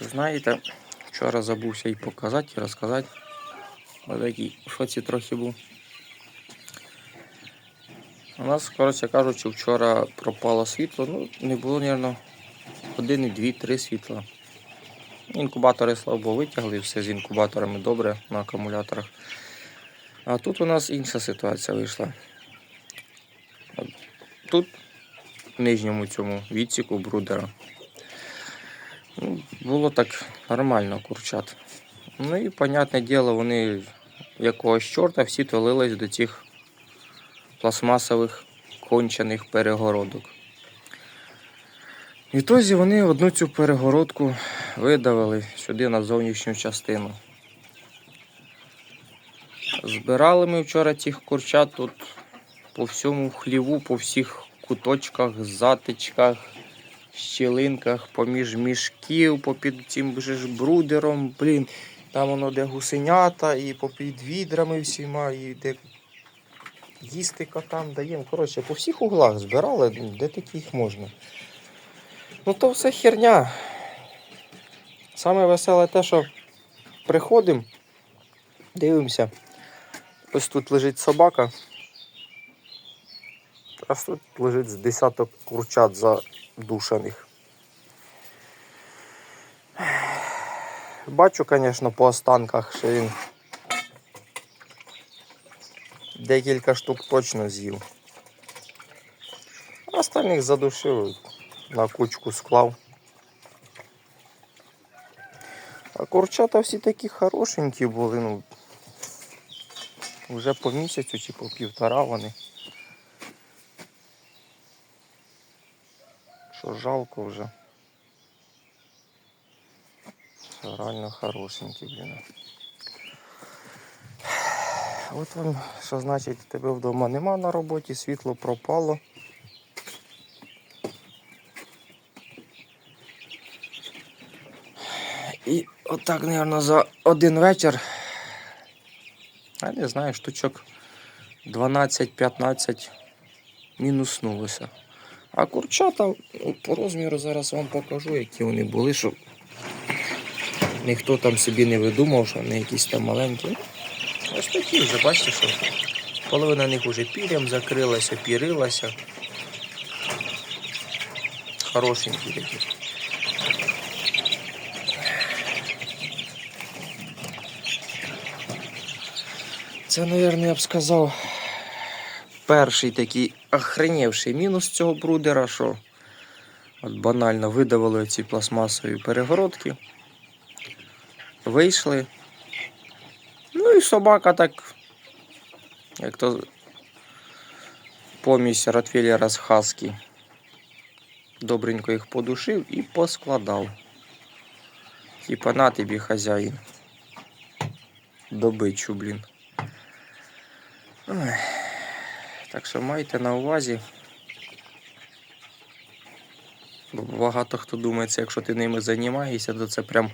Знаєте, вчора забувся і показати, і розказати. Ось такий в шоці трохи був. У нас, коротше кажучи, вчора пропало світло. Ну, не було, мабуть, години, дві, три світла. Інкубатори, слава Богу, витягли, все з інкубаторами добре на акумуляторах. А тут у нас інша ситуація вийшла. Тут, в нижньому цьому відсіку брудера, було так нормально курчат. Ну і, понятне діло, вони якогось чорта всі тулились до цих пластмасових кончених перегородок. Відтоді вони одну цю перегородку видавили сюди на зовнішню частину. Збирали ми вчора цих курчат тут по всьому хліву, по всіх куточках, затичках, щілинках, поміж мішків, попід цим же ж брудером, блін. Там воно де гусенята, і попід відрами всіма, і де їсти котам даємо. Коротше, по всіх углах збирали, де тільки їх можна. Ну то все херня. Саме веселе те, що приходимо, дивимося. Ось тут лежить собака. А тут лежить з десяток курчат задушених. Бачу, звісно, по останках, що він декілька штук точно з'їв. Останніх задушив, на кучку склав. А курчата всі такі хорошенькі були, ну. Вже по місяцю чи по півтора вони. Жалко вже. Реально хорошенькі, блін. От вам, що значить, тебе вдома нема на роботі, світло пропало. І отак, мабуть, за один вечір, я не знаю, штучок 12-15 мінуснулося. А курчата ну, по розміру зараз вам покажу, які вони були, щоб ніхто там собі не видумав, що вони якісь там маленькі. Ось такі вже, бачите, що половина них вже пір'ям закрилася, пірилася. Хорошенькі такі. Це, мабуть, я б сказав, перший такий охренівший мінус цього брудера, що от банально видавили ці пластмасові перегородки. Вийшли. Ну і собака так, як то помість Ротвейлера з Хаскі. Добренько їх подушив і поскладав. Типа на тобі хазяїн. Добичу, блін. Ой. Так що майте на увазі. Бо багато хто думає, це якщо ти ними займаєшся, то це прям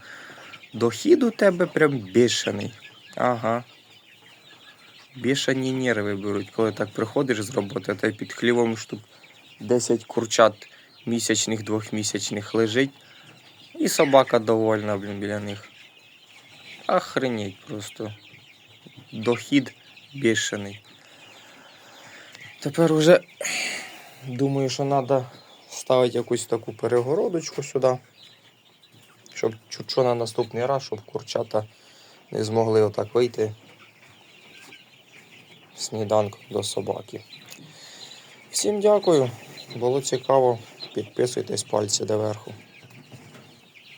дохід у тебе прям бішений. Ага. Бішані нерви беруть, коли так приходиш з роботи, та під хлівом штук 10 курчат місячних, двохмісячних лежить. І собака довольна, блін, біля них. Охренеть просто. Дохід бішений. Тепер уже думаю, що треба ставити якусь таку перегородочку сюди, щоб чуть що на наступний раз, щоб курчата не змогли отак вийти сніданку до собаки. Всім дякую, було цікаво. Підписуйтесь пальці доверху.